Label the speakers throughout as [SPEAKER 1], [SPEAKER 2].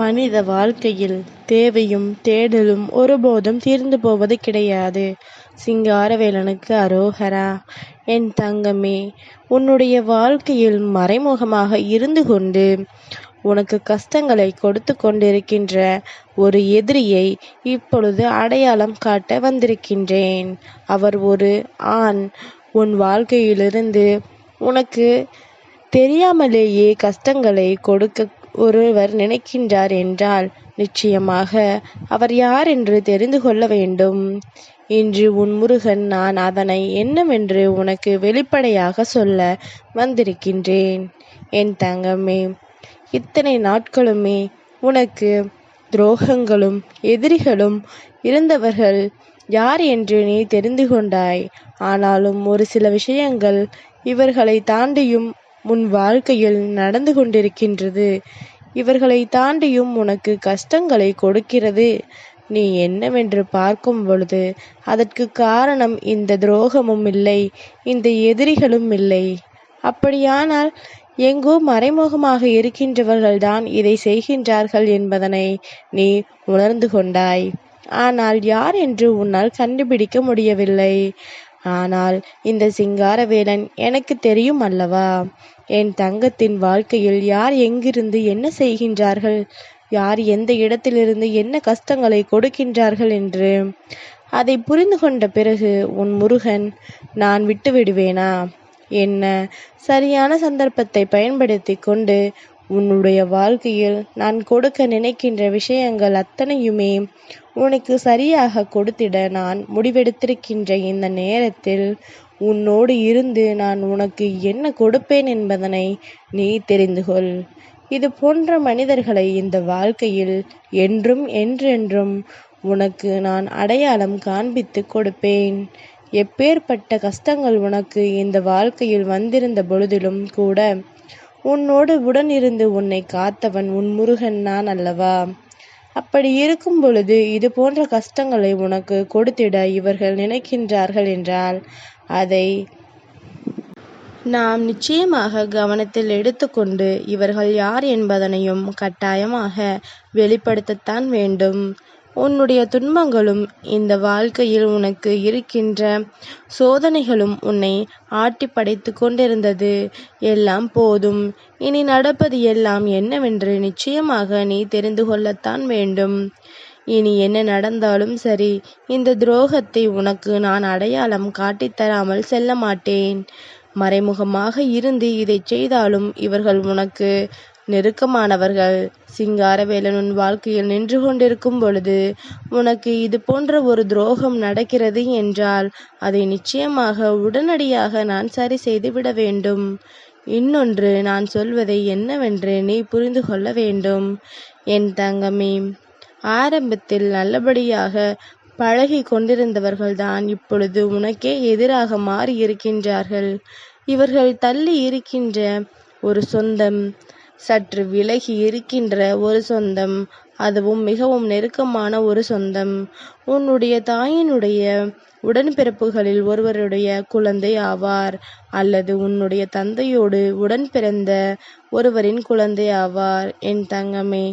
[SPEAKER 1] மனித வாழ்க்கையில் தேவையும் தேடலும் ஒருபோதும் தீர்ந்து போவது கிடையாது. சிங்காரவேலனுக்கு அரோகரா. என் தங்கமே உன்னுடைய வாழ்க்கையில் மறைமுகமாக இருந்து கொண்டு உனக்கு கஷ்டங்களை கொடுத்து கொண்டிருக்கின்ற ஒரு எதிரியை இப்பொழுது அடையாளம் காட்ட வந்திருக்கின்றேன். அவர் ஒரு ஆண். உன் வாழ்க்கையிலிருந்து உனக்கு தெரியாமலேயே கஷ்டங்களை கொடுக்க ஒருவர் நினைக்கின்றார் என்றால் நிச்சயமாக அவர் யார் என்று தெரிந்து கொள்ள வேண்டும். இன்று உன் முருகன் நான் அதனை என்னவென்று உனக்கு வெளிப்படையாக சொல்ல வந்திருக்கின்றேன். என் தங்கமே இத்தனை நாட்களுமே உனக்கு துரோகங்களும் எதிரிகளும் இருந்தவர்கள் யார் என்று நீ தெரிந்து கொண்டாய். ஆனாலும் ஒரு சில விஷயங்கள் இவர்களை தாண்டியும் உன் வாழ்க்கையில் நடந்து கொண்டிருக்கின்றது. இவர்களை தாண்டியும் உனக்கு கஷ்டங்களை கொடுக்கிறது. நீ என்னவென்று பார்க்கும் பொழுது அதற்கு காரணம் இந்த துரோகமும் இல்லை இந்த எதிரிகளும் இல்லை. அப்படியானால் எங்கோ மறைமுகமாக இருக்கின்றவர்கள்தான் இதை செய்கின்றார்கள் என்பதனை நீ உணர்ந்து கொண்டாய். ஆனால் யார் என்று உன்னால் கண்டுபிடிக்க முடியவில்லை. ஆனால் இந்த சிங்காரவேலன் எனக்கு தெரியும் அல்லவா? என் தங்கத்தின் வாழ்க்கையில் யார் எங்கிருந்து என்ன செய்கின்றார்கள்? யார் எந்த இடத்திலிருந்து என்ன கஷ்டங்களை கொடுக்கின்றார்கள் என்று? அதை புரிந்து கொண்ட பிறகு உன் முருகன் நான் விட்டு விடுவேனா என்ன? சரியான சந்தர்ப்பத்தை பயன்படுத்தி கொண்டு உன்னுடைய வாழ்க்கையில் நான் கொடுக்க நினைக்கின்ற விஷயங்கள் அத்தனையுமே உனக்கு சரியாக கொடுத்திட நான் முடிவெடுத்திருக்கின்ற இந்த நேரத்தில் உன்னோடு இருந்து நான் உனக்கு என்ன கொடுப்பேன் என்பதனை நீ தெரிந்து கொள். இது போன்ற மனிதர்களை இந்த வாழ்க்கையில் என்றும் என்றென்றும் உனக்கு நான் அடையாளம் காண்பித்துக் கொடுப்பேன். எப்பேற்பட்ட கஷ்டங்கள் உனக்கு இந்த வாழ்க்கையில் வந்திருந்த பொழுதிலும் கூட உன்னோடு உடன் இருந்து உன்னை காத்தவன் உன் முருகன் நான் அல்லவா? அப்படி இருக்கும் பொழுது இது போன்ற கஷ்டங்களை உனக்கு கொடுத்திட இவர்கள் நினைக்கின்றார்கள் என்றால் அதை நாம் நிச்சயமாக கவனத்தில் எடுத்துக்கொண்டு இவர்கள் யார் என்பதனையும் கட்டாயமாக வெளிப்படுத்தத்தான் வேண்டும். உன்னுடைய துன்பங்களும் இந்த வாழ்க்கையில் உனக்கு இருக்கின்ற சோதனைகளும் உன்னை ஆட்டி படைத்து கொண்டிருந்தது எல்லாம் போதும். இனி நடப்பது எல்லாம் என்னவென்று நிச்சயமாக நீ தெரிந்து கொள்ளத்தான் வேண்டும். இனி என்ன நடந்தாலும் சரி இந்த துரோகத்தை உனக்கு நான் அடையாளம் காட்டித்தராமல் செல்ல மாட்டேன். மறைமுகமாக இருந்து இதை செய்தாலும் இவர்கள் உனக்கு நெருக்கமானவர்கள். சிங்காரவேலன் உன் வாழ்க்கையில் நின்று கொண்டிருக்கும் பொழுது உனக்கு இது போன்ற ஒரு துரோகம் நடக்கிறது என்றால் அதை நிச்சயமாக உடனடியாக நான் சரி செய்துவிட வேண்டும். இன்னொன்று நான் சொல்வதை என்னவென்று நீ புரிந்து கொள்ள வேண்டும். என் தங்கமே ஆரம்பத்தில் நல்லபடியாக பழகி கொண்டிருந்தவர்கள்தான் இப்பொழுது உனக்கே எதிராக மாறி இருக்கின்றார்கள். இவர்கள் தள்ளி இருக்கின்ற ஒரு சொந்தம் சற்று விலகி இருக்கின்ற ஒரு சொந்தம் அதுவும் மிகவும் நெருக்கமான ஒரு சொந்தம் உன்னுடைய தாயினுடைய உடன்பிறப்புகளில் ஒருவருடைய குழந்தை ஆவார் அல்லது உன்னுடைய தந்தையோடு உடன் பிறந்த ஒருவரின் குழந்தை ஆவார். என் தங்கமே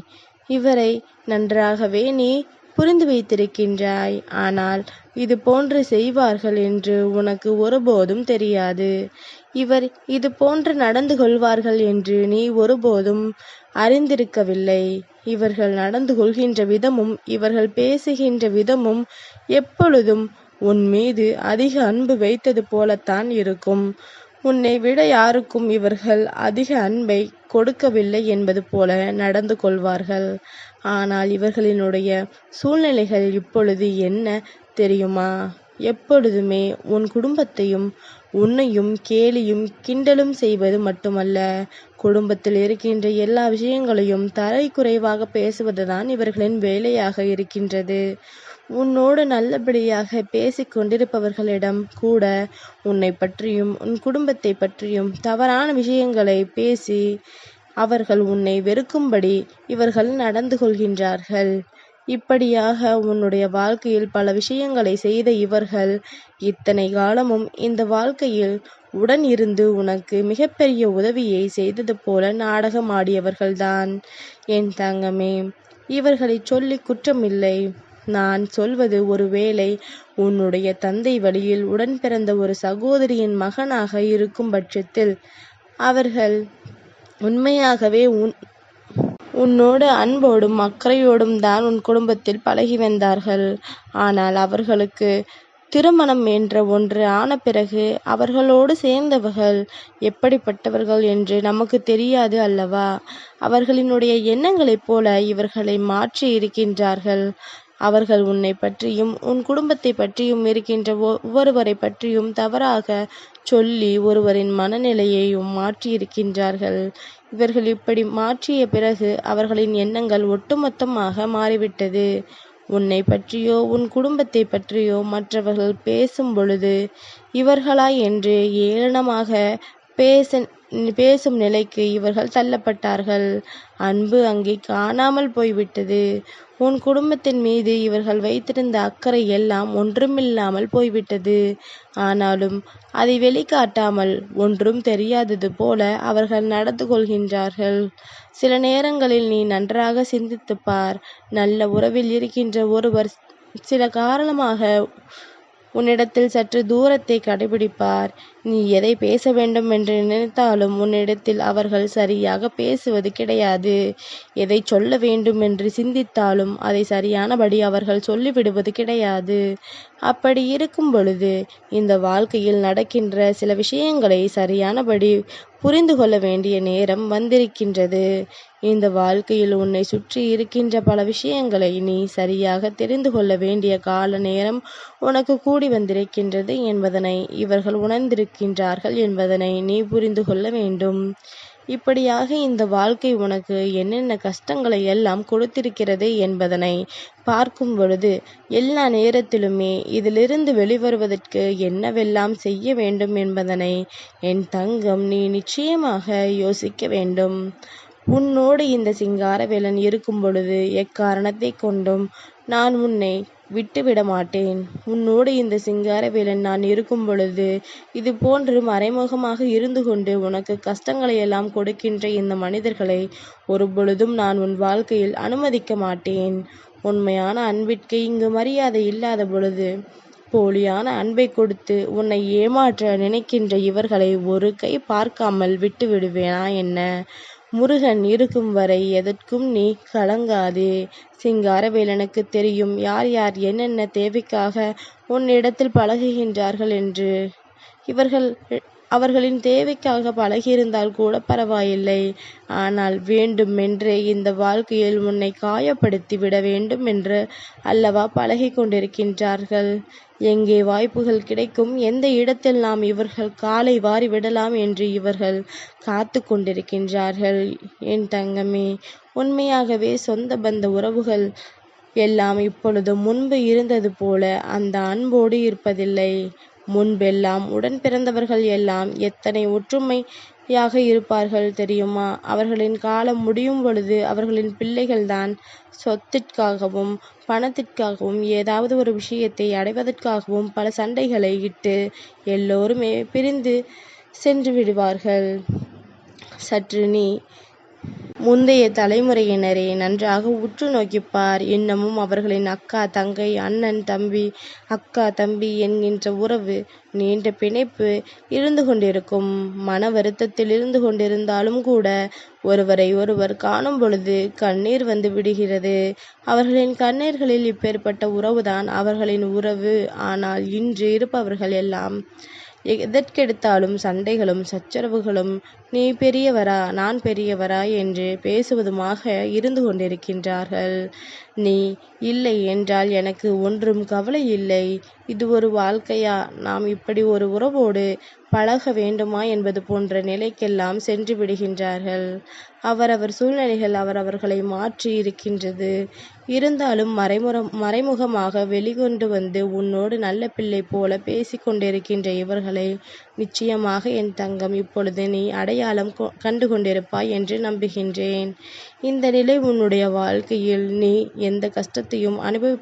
[SPEAKER 1] இவரை நன்றாகவே நீ புரிந்து வைத்திருக்கின்றாய். ஆனால் இது போன்று செய்வார்கள் என்று உனக்கு ஒருபோதும் தெரியாது. இவர் இது போன்று நடந்து கொள்வார்கள் என்று நீ ஒருபோதும் அறிந்திருக்கவில்லை. இவர்கள் நடந்து கொள்கின்ற விதமும் இவர்கள் பேசுகின்ற விதமும் எப்பொழுதும் உன் மீது அதிக அன்பு வைத்தது போலத்தான் இருக்கும். உன்னை விட யாருக்கும் இவர்கள் அதிக அன்பை கொடுக்கவில்லை என்பது போல நடந்து கொள்வார்கள். ஆனால் இவர்களினுடைய சூழ்நிலைகள் இப்பொழுது என்ன தெரியுமா? எப்பொழுதுமே உன் குடும்பத்தையும் உன்னையும் கேலியும் கிண்டலும் செய்வது மட்டுமல்ல குடும்பத்தில் இருக்கின்ற எல்லா விஷயங்களையும் தரைக்குறைவாக பேசுவதுதான் இவர்களின் வேலையாக இருக்கின்றது. உன்னோடு நல்லபடியாக பேசிக் கொண்டிருப்பவர்களிடம் கூட உன்னை பற்றியும் உன் குடும்பத்தை பற்றியும் தவறான விஷயங்களை பேசி அவர்கள் உன்னை வெறுக்கும்படி இவர்கள் நடந்து கொள்கின்றார்கள். இப்படியாக உன்னுடைய வாழ்க்கையில் பல விஷயங்களை செய்த இவர்கள் இத்தனை காலமும் இந்த வாழ்க்கையில் உடன் இருந்து உனக்கு மிகப்பெரிய உதவியை செய்தது போல நாடகம் ஆடியவர்கள்தான். என் தங்கமே இவர்களை சொல்லி குற்றமில்லை. நான் சொல்வது ஒருவேளை உன்னுடைய தந்தை வழியில் உடன் பிறந்த ஒரு சகோதரியின் மகனாக இருக்கும் பட்சத்தில் அவர்கள் உண்மையாகவே உன் உன்னோடு அன்போடும் அக்கறையோடும் தான் உன் குடும்பத்தில் பழகி வந்தார்கள். ஆனால் அவர்களுக்கு திருமணம் என்ற ஒன்று ஆன பிறகு அவர்களோடு சேர்ந்தவர்கள் எப்படிப்பட்டவர்கள் என்று நமக்கு தெரியாது அல்லவா? அவர்களினுடைய எண்ணங்களைப் போல இவர்களை மாற்றி இருக்கின்றார்கள் அவர்கள் உன்னை பற்றியும் உன் குடும்பத்தை பற்றியும் இருக்கின்ற ஒவ்வொருவரை பற்றியும் தவறாக சொல்லி ஒருவரின் மனநிலையையும் மாற்றியிருக்கின்றார்கள். இவர்கள் இப்படி மாற்றிய பிறகு அவர்களின் எண்ணங்கள் ஒட்டுமொத்தமாக மாறிவிட்டது. உன்னை பற்றியோ உன் குடும்பத்தை பற்றியோ மற்றவர்கள் பேசும் பொழுது இவர்களா என்று ஏளனமாக பேச பேசும் நிலைக்கு இவர்கள் தள்ளப்பட்டார்கள். அன்பு அங்கே காணாமல் போய்விட்டது. உன் குடும்பத்தின் மீது இவர்கள் வைத்திருந்த அக்கறை எல்லாம் ஒன்றுமில்லாமல் போய்விட்டது. ஆனாலும் அதை வெளிக்காட்டாமல் ஒன்றும் தெரியாதது போல அவர்கள் நடந்து கொள்கின்றார்கள். சில நேரங்களில் நீ நன்றாக சிந்தித்துப் பார். நல்ல உறவில் இருக்கின்ற ஒருவர் சில காரணமாக உன்னிடத்தில் சற்று தூரத்தை கடைபிடிப்பார். நீ எதை பேச வேண்டும் என்று நினைத்தாலும் உன்னிடத்தில் அவர்கள் சரியாக பேசுவது கிடையாது. எதை சொல்ல வேண்டும் என்று சிந்தித்தாலும் அதை சரியானபடி அவர்கள் சொல்லிவிடுவது கிடையாது. அப்படி இருக்கும் பொழுது இந்த வாழ்க்கையில் நடக்கின்ற சில விஷயங்களை சரியானபடி புரிந்து கொள்ள வேண்டிய நேரம் வந்திருக்கின்றது. இந்த வாழ்க்கையில் உன்னை சுற்றி இருக்கின்ற பல விஷயங்களை நீ சரியாக தெரிந்து கொள்ள வேண்டிய கால நேரம் உனக்கு கூடி வந்திருக்கின்றது என்பதனை இவர்கள் இருக்கின்றார்கள் என்பதனை நீ புரிந்து கொள்ள வேண்டும். இப்படியாக இந்த வாழ்க்கை உனக்கு என்னென்ன கஷ்டங்களை எல்லாம் கொடுத்திருக்கிறது என்பதனை பார்க்கும் பொழுது எல்லா நேரத்திலுமே இதிலிருந்து வெளிவருவதற்கு என்னவெல்லாம் செய்ய வேண்டும் என்பதனை என் தங்கம் நீ நிச்சயமாக யோசிக்க வேண்டும். உன்னோடு இந்த சிங்காரவேலன் இருக்கும் பொழுது எக்காரணத்தை கொண்டும் நான் உன்னை விட்டுவிட மாட்டேன் உன்னோடு இந்த சிங்காரவேலன் நான் இருக்கும் பொழுது இது போன்று மறைமுகமாக இருந்து கொண்டு உனக்கு கஷ்டங்களை எல்லாம் கொடுக்கின்ற இந்த மனிதர்களை ஒரு பொழுதும் நான் உன் வாழ்க்கையில் அனுமதிக்க மாட்டேன். உண்மையான அன்பிற்கு இங்கு மரியாதை இல்லாத பொழுது போலியான அன்பை கொடுத்து உன்னை ஏமாற்ற நினைக்கின்ற இவர்களை ஒரு கை பார்க்காமல் விட்டு விடுவேனா என்ன? முருகன் இருக்கும் வரை எதற்கும் நீ கலங்காதே. சிங்காரவேலனுக்கு தெரியும் யார் யார் என்னென்ன தேவைக்காக உன்னிடத்தில் பழகுகின்றார்கள் என்று. இவர்கள் அவர்களின் தேவைக்காக பழகியிருந்தால் கூட பரவாயில்லை. ஆனால் வேண்டுமென்றே இந்த வாழ்க்கையில் உன்னை காயப்படுத்தி விட வேண்டும் என்று அல்லவா பழகி கொண்டிருக்கின்றார்கள். எங்கே வாய்ப்புகள் கிடைக்கும்? எந்த இடத்தில் நாம் இவர்கள் காலை வாரி விடலாம் என்று இவர்கள் காத்து கொண்டிருக்கின்றார்கள். என் தங்கமே உண்மையாகவே சொந்த பந்த உறவுகள் எல்லாம் இப்பொழுது முன்பு இருந்தது போல அந்த அன்போடு இருப்பதில்லை. முன்பெல்லாம் உடன் பிறந்தவர்கள் எல்லாம் எத்தனை ஒற்றுமையாக இருப்பார்கள் தெரியுமா? அவர்களின் காலம் முடியும் பொழுது அவர்களின் பிள்ளைகள்தான் சொத்திற்காகவும் பணத்திற்காகவும் ஏதாவது ஒரு விஷயத்தை அடைவதற்காகவும் பல சண்டைகளை இட்டு எல்லோருமே பிரிந்து சென்று விடுவார்கள். சற்று நீ முந்தைய தலைமுறையினரை நன்றாக உற்று நோக்கிப்பார் இன்னமும் அவர்களின் அக்கா தங்கை அண்ணன் தம்பி அக்கா தம்பி என்கின்ற உறவு நீண்ட பிணைப்பு இருந்து கொண்டிருக்கும். மன வருத்தத்தில் இருந்து கொண்டிருந்தாலும் கூட ஒருவரை ஒருவர் காணும் பொழுது கண்ணீர் வந்து விடுகிறது. அவர்களின் கண்ணீர்களில் இப்பேற்பட்ட உறவுதான் அவர்களின் உறவு. ஆனால் இன்று இருப்பவர்கள் எல்லாம் எதற்கெடுத்தாலும் சண்டைகளும் சச்சரவுகளும் நீ பெரியவரா நான் பெரியவரா என்று பேசுவதுமாக இருந்து கொண்டிருக்கின்றார்கள். நீ இல்லை என்றால் எனக்கு ஒன்றும் கவலை இல்லை. இது ஒரு வாழ்க்கையா? நாம் இப்படி ஒரு உறவோடு பழக வேண்டுமா என்பது போன்ற நிலைக்கெல்லாம் சென்று விடுகின்றார்கள். அவரவர் சூழ்நிலைகள் அவரவர்களை மாற்றி இருக்கின்றது. இருந்தாலும் மறைமுகமாக வெளிக்கொண்டு வந்து உன்னோடு நல்ல பிள்ளை போல பேசிக் கொண்டிருக்கின்ற இவர்களை நிச்சயமாக என் தங்கம் இப்பொழுது நீ அடையாளம் கண்டு கொண்டிருப்பாய் என்று நம்புகின்றேன். இந்த நிலை உன்னுடைய வாழ்க்கையில் நீ எந்த கஷ்டத்தையும் அனுபவி